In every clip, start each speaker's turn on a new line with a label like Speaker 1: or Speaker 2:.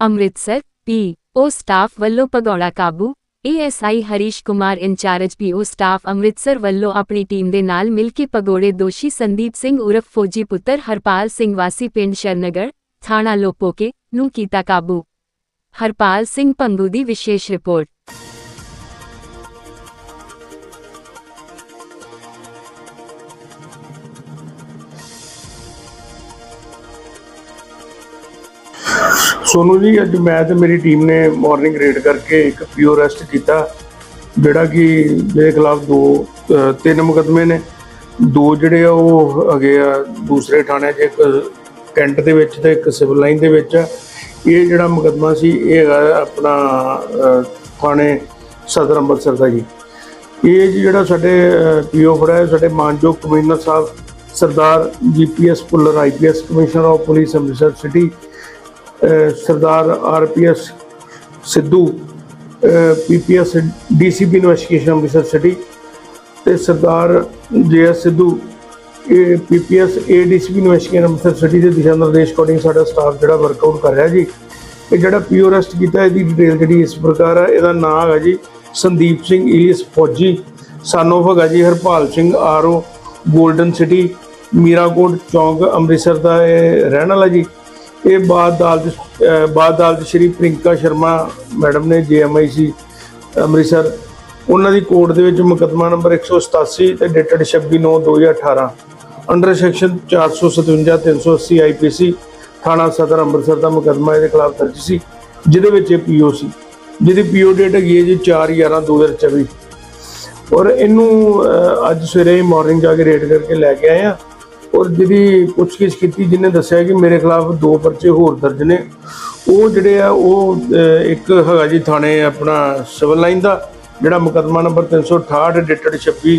Speaker 1: ਅੰਮ੍ਰਿਤਸਰ ਪੀ ਓ staff ਵੱਲੋਂ ਭਗੌੜਾ ਕਾਬੂ ASI Harish Kumar incharge PO staff Amritsar ਵੱਲੋਂ ਆਪਣੀ ਟੀਮ ਦੇ ਨਾਲ ਮਿਲ ਕੇ ਭਗੌੜੇ ਦੋਸ਼ੀ ਸੰਦੀਪ ਸਿੰਘ ਉਰਫ ਫੌਜੀ ਪੁੱਤਰ ਹਰਪਾਲ ਸਿੰਘ ਵਾਸੀ ਪਿੰਡ ਸ਼ਰਨਗਰ ਥਾਣਾ ਲੋਪੋਕੇ ਨੂੰ ਕੀਤਾ ਕਾਬੂ। ਹਰਪਾਲ ਸਿੰਘ ਪੰਗੂ ਦੀ ਵਿਸ਼ੇਸ਼ ਰਿਪੋਰਟ
Speaker 2: ਸੋਨੂ ਜੀ, ਅੱਜ ਮੈਂ ਤੇ ਮੇਰੀ ਟੀਮ ਨੇ ਮਾਰਨਿੰਗ ਰੇਡ ਕਰਕੇ ਇੱਕ ਪੀਓ ਅਰੈਸਟ ਕੀਤਾ, ਜਿਹੜਾ ਕਿ ਮੇਰੇ ਖਿਲਾਫ ਦੋ ਤਿੰਨ ਮੁਕਦਮੇ ਨੇ। ਦੋ ਜਿਹੜੇ ਆ, ਉਹ ਹੈਗੇ ਆ ਦੂਸਰੇ ਥਾਣੇ 'ਚ, ਇੱਕ ਕੈਂਟ ਦੇ ਵਿੱਚ ਤੇ ਇੱਕ ਸਿਵਲ ਲਾਈਨ ਦੇ ਵਿੱਚ ਆ। ਇਹ ਜਿਹੜਾ ਮੁਕਦਮਾ ਸੀ, ਇਹ ਹੈਗਾ ਆਪਣਾ ਥਾਣੇ ਸਦਰ ਅੰਮ੍ਰਿਤਸਰ ਦਾ ਜੀ। ਇਹ ਜੀ ਜਿਹੜਾ ਸਾਡੇ ਪੀਓ ਫੜਾ ਹੈ, ਸਾਡੇ ਮਾਨਯੋਗ commissioner Sahib, Sardar GPS Bhullar IPS commissioner of police Amritsar city Sardar RPS Sidhu PPS DCP investigation Amritsar city ਤੇ ਸਰਦਾਰ ਜੇਐਸ ਸਿੱਧੂ, ਇਹ PPS ADCP investigation Amritsar city ਦੇ ਦਿਸ਼ਾ ਨਿਰਦੇਸ਼ ਅਕੋਰਡਿੰਗ ਸਾਡਾ ਸਟਾਫ ਜਿਹੜਾ ਵਰਕਆਊਟ ਕਰ ਰਿਹਾ ਜੀ। ਇਹ ਜਿਹੜਾ ਪੀਓ ਅਰੈਸਟ ਕੀਤਾ, ਇਹਦੀ ਡਿਟੇਲ ਜਿਹੜੀ ਇਸ ਪ੍ਰਕਾਰ ਹੈ ਇਹਦਾ ਨਾਮ ਹੈਗਾ ਜੀ ਸੰਦੀਪ ਸਿੰਘ ਈਲੀਸ ਫੌਜੀ ਸਾਨੋਫ ਹੈਗਾ ਜੀ Harpal Singh RO, Golden City, Mirakot Chowk Amritsar ਦਾ ਇਹ ਰਹਿਣ ਵਾਲਾ ਜੀ। ਇਹ ਬਾਦ ਅਦਾਲਤ ਅਹ ਬਾਦ ਅਦਾਲਤ ਸ਼੍ਰੀ ਪ੍ਰਿੰਕਾ ਸ਼ਰਮਾ ਮੈਡਮ ਨੇ ਜੀਐਮਆਈਸੀ ਅੰਮ੍ਰਿਤਸਰ। ਉਹਨਾਂ ਦੀ ਕੋਰਟ ਦੇ ਵਿੱਚ ਮੁਕੱਦਮਾ ਨੰਬਰ 187 ਤੇ ਡੇਟਡ 26/9/2018 ਅੰਡਰ ਸੈਕਸ਼ਨ 457 380 ਆਈਪੀਸੀ ਥਾਣਾ ਸਦਰ, ਅੰਮ੍ਰਿਤਸਰ ਦਾ ਮੁਕੱਦਮਾ ਇਹਦੇ ਖਿਲਾਫ ਦਰਜ ਸੀ, ਜਿਹਦੇ ਵਿੱਚ ਇਹ ਪੀਓ ਸੀ। ਜਿਹਦੀ ਪੀਓ ਡੇਟ ਹੈਗੀ ਹੈ ਜੀ 4/11/2024 ਔਰ ਇਹਨੂੰ ਅੱਜ ਸਵੇਰੇ ਮਾਰਨਿੰਗ ਜਾ ਕੇ ਰੇਡ ਕਰਕੇ ਲੈ ਕੇ ਆਏ ਆ। ਔਰ ਜਿਹਦੀ ਪੁੱਛਗਿੱਛ ਕੀਤੀ ਜਿਹਨੇ ਦੱਸਿਆ ਕਿ ਮੇਰੇ ਖਿਲਾਫ ਦੋ ਪਰਚੇ ਹੋਰ ਦਰਜ ਨੇ, ਉਹ ਜਿਹੜੇ ਆ, ਉਹ ਇੱਕ ਹੈਗਾ ਜੀ ਥਾਣੇ ਆਪਣਾ ਸਿਵਲ ਲਾਈਨ ਦਾ, ਜਿਹੜਾ ਮੁਕੱਦਮਾ ਨੰਬਰ 368 ਡੇਟਡ 26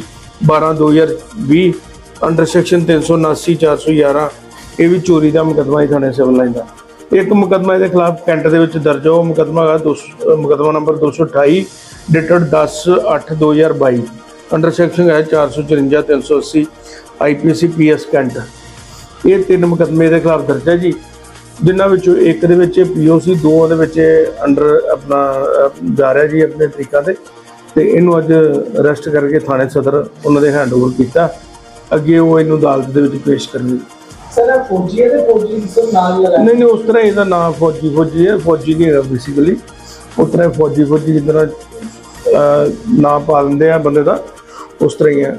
Speaker 2: 12 2020 ਅੰਡਰ ਸੈਕਸ਼ਨ 379 411 ਇਹ ਵੀ ਚੋਰੀ ਦਾ ਮੁਕੱਦਮਾ ਹੀ ਥਾਣੇ ਸਿਵਲ ਲਾਈਨ ਦਾ। ਇੱਕ ਮੁਕੱਦਮਾ ਇਹਦੇ ਖਿਲਾਫ ਕੈਂਟ ਦੇ ਵਿੱਚ ਦਰਜ ਹੈ ਉਹ ਮੁਕੱਦਮਾ ਹੈਗਾ ਦੋ ਸੌ- ਮੁਕੱਦਮਾ ਨੰਬਰ 228 ਡੇਟਡ 10 8 2022 ਅੰਡਰ ਸੈਕਸ਼ਨ ਹੈ 454 380 ਆਈਪੀਸੀ ਪੀਐਸ ਕੈਂਟ। ਇਹ ਤਿੰਨ ਮੁਕੱਦਮੇ ਇਹਦੇ ਖਿਲਾਫ ਦਰਜ ਹੈ ਜੀ ਜਿਨ੍ਹਾਂ ਵਿੱਚੋਂ ਇੱਕ ਦੇ ਵਿੱਚ ਪੀਓ ਸੀ ਦੋ ਦੇ ਵਿੱਚ ਅੰਡਰ ਆਪਣਾ ਜਾ ਰਿਹਾ ਜੀ ਆਪਣੇ ਤਰੀਕਾਂ ਤੇ ਤੇ ਇਹਨੂੰ ਅੱਜ ਅਰੈਸਟ ਕਰਕੇ ਥਾਣੇ ਸਦਰ ਉਹਨਾਂ ਦੇ ਹੈਂਡਓਵਰ ਕੀਤਾ। ਅੱਗੇ ਉਹ ਇਹਨੂੰ ਅਦਾਲਤ ਦੇ ਵਿੱਚ ਪੇਸ਼ ਕਰਨਗੇ।
Speaker 3: ਸਰ ਇਹ ਫੌਜੀ ਹੈ ਤੇ ਫੌਜੀ ਸਭ ਨਾਲ ਲਗਾ
Speaker 2: ਨਹੀਂ ਨਹੀਂ ਉਸ ਤਰ੍ਹਾਂ ਇਹਦਾ ਨਾਮ ਫੌਜੀ ਫੌਜੀ ਹੈ ਫੌਜੀ ਨਹੀਂ ਹੈਗਾ ਬੇਸਿਕਲੀ ਉਸ ਤਰ੍ਹਾਂ ਫੌਜੀ ਫੌਜੀ ਜਿਸ ਤਰ੍ਹਾਂ ਅਹ, ਨਾਂ ਪਾ ਲੈਂਦੇ ਆ ਬੰਦੇ ਦਾ ਉਸ ਤਰ੍ਹਾਂ ਹੀ ਹੈ।